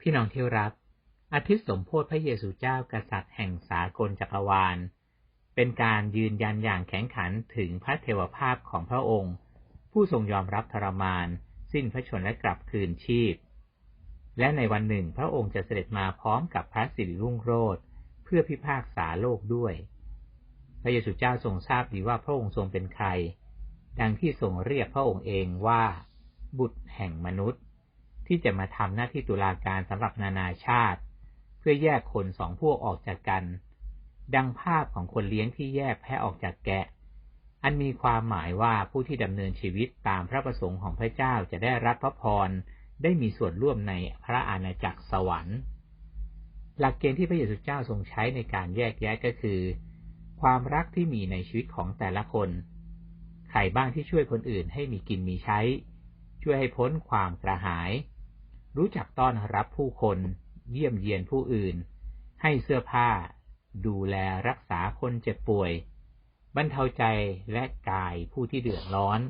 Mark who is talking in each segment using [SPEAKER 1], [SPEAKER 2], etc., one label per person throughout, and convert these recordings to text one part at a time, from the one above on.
[SPEAKER 1] พี่น้องที่รัก อาทิตย์สมโพธิพระเยซูเจ้ากษัตริย์แห่งสากลจักรวาล เป็นการยืนยันอย่างแข็งขันถึงพระเทวภาพของพระองค์ ผู้ทรงยอมรับทรมาน สิ้นพระชนและกลับคืนชีพ และในวันหนึ่งพระองค์จะเสด็จมาพร้อมกับพระสิริรุ่งโรจน์เพื่อพิพากษาโลกด้วย พระเยซูเจ้าทรงทราบดีว่าพระองค์ทรงเป็นใคร ดังที่ทรงเรียกพระองค์เองว่า บุตรแห่งมนุษย์ ที่จะมาทำหน้าที่ตุลาการสำหรับนานาชาติ เพื่อแยกคนสองพวกออกจากกัน ดังภาพของคนเลี้ยงที่แยกแพะออกจากแกะ อันมีความหมายว่าผู้ที่ดำเนินชีวิตตามพระประสงค์ของพระเจ้าจะได้รับพระพรได้มีส่วนร่วมในพระอาณาจักรสวรรค์ หลักเกณฑ์ที่พระเยซูเจ้าทรงใช้ในการแยกแยะก็คือ ความรักที่มีในชีวิตของแต่ละคน ใครบ้างที่ช่วยคนอื่นให้มีกินมีใช้ ช่วยให้พ้นความกระหาย รู้จักต้อนรับผู้คน เยี่ยมเยียนผู้อื่น ให้เสื้อผ้า ดูแลรักษาคนเจ็บป่วย บรรเทาใจและกายผู้ที่เดือดร้อน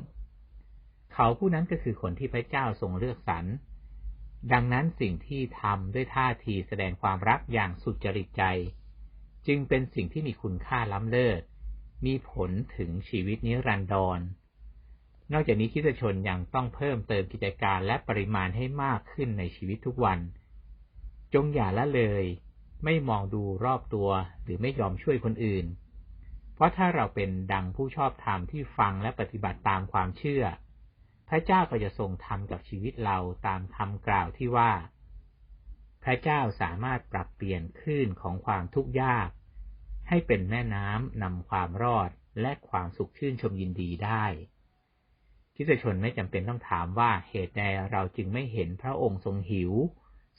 [SPEAKER 1] เขาผู้นั้นก็คือคนที่พระเจ้าทรงเลือกสรร ดังนั้นสิ่งที่ทำด้วยท่าทีแสดงความรักอย่างสุจริตใจ จึงเป็นสิ่งที่มีคุณค่าล้ำเลิศ มีผลถึงชีวิตนิรันดร นอกจากนี้คิดชนยังต้องเพิ่มเติมกิจการและปริมาณให้มากขึ้นในชีวิตทุกวัน จงอย่าละเลย ไม่มองดูรอบตัวหรือไม่ยอมช่วยคนอื่น เพราะถ้าเราเป็นดังผู้ชอบธรรมที่ฟังและปฏิบัติตามความเชื่อ พระเจ้าก็จะทรงทำกับชีวิตเราตามคำกล่าวที่ว่า พระเจ้าสามารถปรับเปลี่ยนคลื่นของความทุกข์ยาก ให้เป็นแม่น้ำนำความรอดและความสุขชื่นชมยินดีได้ คิสชนไม่จำเป็นต้องถามว่าเหตุใดเราจึงไม่เห็นพระองค์ทรงหิว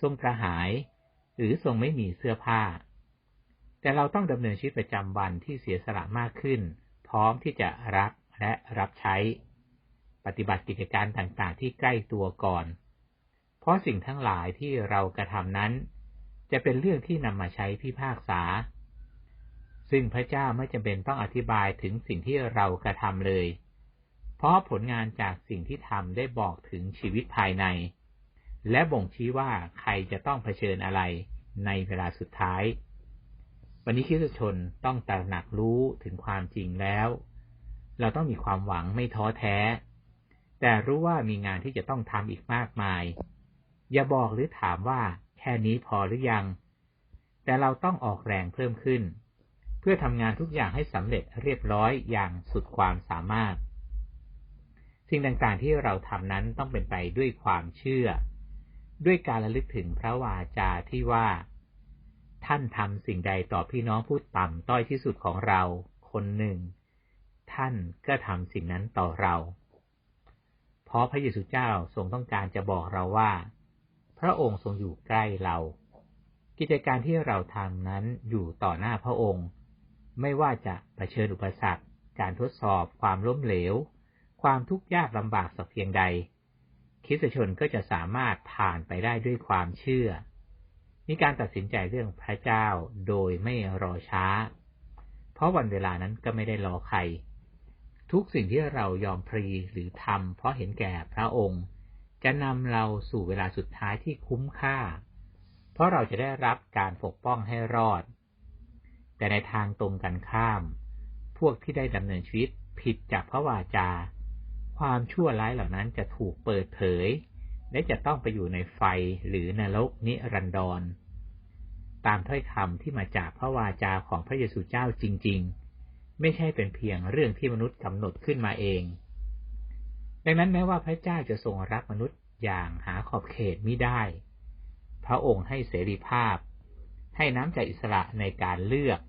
[SPEAKER 1] ทรงกระหาย หรือทรงไม่มีเสื้อผ้า แต่เราต้องดำเนินชีวิตประจำวันที่เสียสละมากขึ้น พร้อมที่จะรักและรับใช้ ปฏิบัติกิจการต่างๆ ที่ใกล้ตัวก่อน เพราะสิ่งทั้งหลายที่เรากระทำนั้น จะเป็นเรื่องที่นำมาใช้พิพากษา ซึ่งพระเจ้าไม่จำเป็นต้องอธิบายถึงสิ่งที่เรากระทำเลย เพราะผลงานจากสิ่งที่ทำได้บอกถึงชีวิตภายใน และบ่งชี้ว่าใครจะต้องเผชิญอะไรในเวลาสุดท้าย วันนี้คิดชนต้องตระหนักรู้ถึงความจริงแล้ว เราต้องมีความหวังไม่ท้อแท้ แต่รู้ว่ามีงานที่จะต้องทำอีกมากมาย อย่าบอกหรือถามว่าแค่นี้พอหรือยัง แต่เราต้องออกแรงเพิ่มขึ้น เพื่อทำงานทุกอย่างให้สำเร็จเรียบร้อยอย่างสุดความสามารถ สิ่งต่างๆที่เราทำนั้นต้องเป็นไปด้วยความเชื่อ ด้วยการระลึกถึงพระวาจาที่ว่า ท่านทำสิ่งใดต่อพี่น้องผู้ต่ำต้อยที่สุดของเรา คนหนึ่ง ท่านก็ทำสิ่งนั้นต่อเรา เพราะพระเยซูเจ้าทรงต้องการจะบอกเราว่า พระองค์ทรงอยู่ใกล้เรา กิจการที่เราทำนั้นอยู่ต่อหน้าพระองค์ ไม่ว่าจะะเผชิญอุปสรรค การทดสอบความล้มเหลว ความทุกข์ยากลำบากสักเพียงใดคิสชนก็จะสามารถผ่านไปได้ด้วยความเชื่อ มีการตัดสินใจเรื่องพระเจ้าโดยไม่รอช้า เพราะวันเวลานั้นก็ไม่ได้รอใคร ทุกสิ่งที่เรายอมพรีหรือทำเพราะเห็นแก่พระองค์ จะนำเราสู่เวลาสุดท้ายที่คุ้มค่า เพราะเราจะได้รับการปกป้องให้รอด แต่ในทางตรงกันข้าม พวกที่ได้ดำเนินชีวิตผิดจากพระวาจา ความชั่วร้ายเหล่านั้นจะถูกเปิดเผย และจะต้องไปอยู่ในไฟหรือนรกนิรันดร ตามถ้อยคำที่มาจากพระวาจาของพระเยซูเจ้าจริง ๆ ไม่ใช่เป็นเพียงเรื่องที่มนุษย์กำหนดขึ้นมาเอง ดังนั้นแม้ว่าพระเจ้าจะทรงรักมนุษย์อย่างหาขอบเขตไม่ได้ พระองค์ให้เสรีภาพ ให้น้ำใจอิสระในการเลือก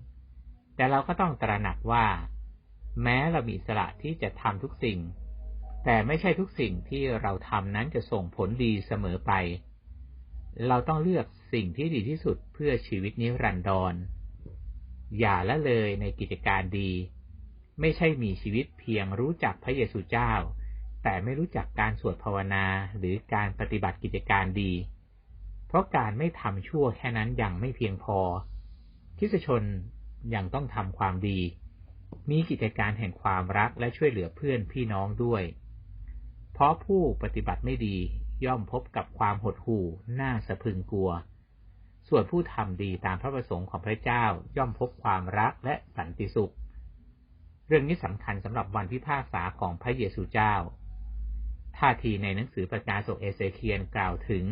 [SPEAKER 1] แต่เราก็ต้องตระหนักว่า แม้เรามีอิสระที่จะทำทุกสิ่ง แต่ไม่ใช่ทุกสิ่งที่เราทำนั้นจะส่งผลดีเสมอไป เราต้องเลือกสิ่งที่ดีที่สุดเพื่อชีวิตนิรันดร อย่าละเลยในกิจการดี ไม่ใช่มีชีวิตเพียงรู้จักพระเยซูเจ้า แต่ไม่รู้จักการสวดภาวนาหรือการปฏิบัติกิจการดี เพราะการไม่ทำชั่วแค่นั้นยังไม่เพียงพอคิสชนยังต้องทำความดี มีกิจการแห่งความรักและช่วยเหลือเพื่อนพี่น้องด้วย เพราะผู้ปฏิบัติไม่ดีย่อมพบกับความหดหู่น่าสะพึงกลัว ส่วนผู้ทำดีตามพระประสงค์ของพระเจ้าย่อมพบความรักและสันติสุข เรื่องนี้สำคัญสำหรับวันพิพากษาของพระเยซูเจ้า ท่าทีในหนังสือประกาศกเอเซเคียนกล่าวถึง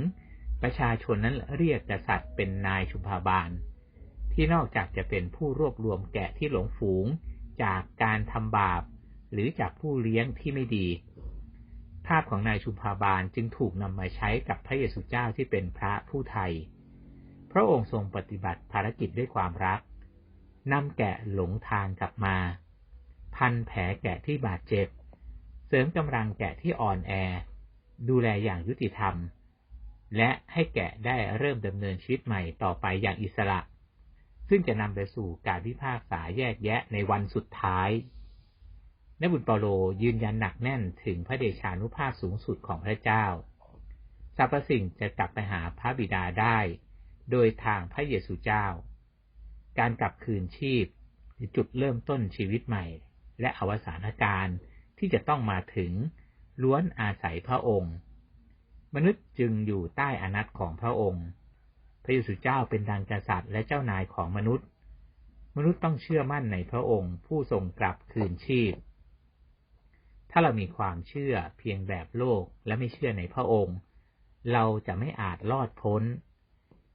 [SPEAKER 1] ประชาชนนั้นเรียกกษัตริย์เป็นนายชุมพาบาล ที่นอกจากจะเป็นผู้รวบรวมแกะที่หลงฝูงจากการทำบาป หรือจากผู้เลี้ยงที่ไม่ดี ภาพของนายชุมพาบาลจึงถูกนำมาใช้กับพระเยซูเจ้าที่เป็นพระผู้ไทย พระองค์ทรงปฏิบัติภารกิจด้วยความรักนำแกะหลงทางกลับมา พันแผลแกะที่บาดเจ็บ เสริมกำลังแกะที่อ่อนแอ ดูแลอย่างยุติธรรม และให้แกะได้เริ่มดำเนินชีวิตใหม่ต่อไปอย่างอิสระ ซึ่งจะนำไปสู่การพิพากษาแยกแยะในวันสุดท้าย นบุญเปาโลยืนยันหนักแน่นถึงพระเดชานุภาพสูงสุดของพระเจ้าสรรพสิ่งจะกลับไปหาพระบิดาได้ โดยทางพระเยซูเจ้า การกลับคืนชีพจุดเริ่มต้นชีวิตใหม่ และอวสานการที่จะต้องมาถึงล้วนอาศัยพระองค์ มนุษย์จึงอยู่ใต้อนัตของพระองค์ พระเยซูเจ้าเป็นดังกษัตริย์และเจ้านายของมนุษย์ มนุษย์ต้องเชื่อมั่นในพระองค์ผู้ทรงกลับคืนชีพ ถ้าเรามีความเชื่อเพียงแบบโลกและไม่เชื่อในพระองค์ เราจะไม่อาจรอดพ้น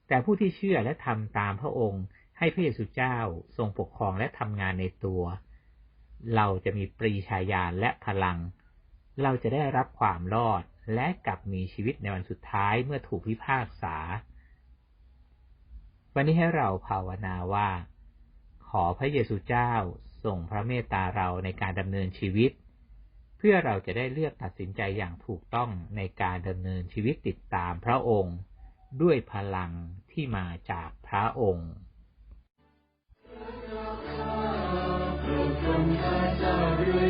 [SPEAKER 1] แต่ผู้ที่เชื่อและทำตามพระองค์ ให้พระเยซูเจ้าทรงปกครองและทำงานในตัว เราจะมีปรีชาญาณและพลัง เราจะได้รับความรอดและกลับมีชีวิตในวันสุดท้ายเมื่อถูกพิพากษา วันนี้ให้เราภาวนาว่า ขอพระเยซูเจ้าส่งพระเมตตาเราในการดำเนินชีวิต เพื่อเราจะได้เลือกตัดสินใจอย่างถูกต้องในการดำเนินชีวิตติดตามพระองค์ ด้วยพลังที่มาจากพระองค์
[SPEAKER 2] พระเจ้าข้ามรักขอ